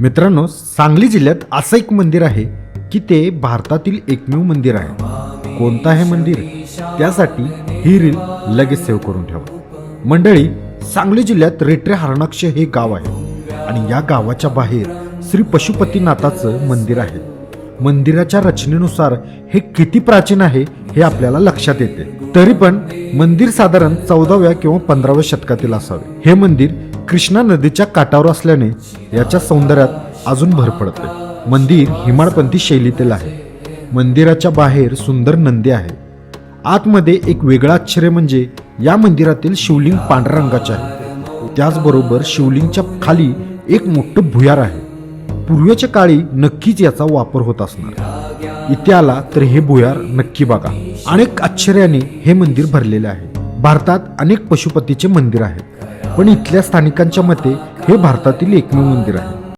मित्रांनो सांगली जिल्ह्यात असं एक मंदिर आहे की ते भारतातील एकमेव मंदिर आहे. कोणतं आहे मंदिर? त्यासाठी ही रील लगेच सेव्ह करून ठेवा. मंडळी सांगली जिल्ह्यात रेट्रे हरणाक्ष हे गाव आहे आणि या गावाच्या बाहेर श्री पशुपतीनाथाचं मंदिर आहे. मंदिराच्या रचनेनुसार हे किती प्राचीन आहे हे आपल्याला लक्षात येते. तरी पण मंदिर साधारण चौदाव्या किंवा पंधराव्या शतकातील असावे. हे मंदिर कृष्णा नदीच्या काठावर असल्याने याच्या सौंदर्यात अजून भर पडते. मंदिर हिमाळपंथी शैलीतील आहे. मंदिराच्या बाहेर सुंदर नंदी आहे. आतमध्ये एक वेगळं आश्चर्य म्हणजे या मंदिरातील शिवलिंग पांढऱ्या रंगाचे आहे. त्याचबरोबर शिवलिंगच्या खाली एक मोठं भुयार आहे. पूर्वीच्या काळी नक्कीच याचा वापर होत असणार. इथे आला तर हे भुयार नक्की बघा. अनेक आश्चर्याने हे मंदिर भरलेले आहे. भारतात अनेक पशुपतीचे मंदिर आहेत. पण इथल्या स्थानिकांच्या मते हे भारतातील एकमेव मंदिर आहे.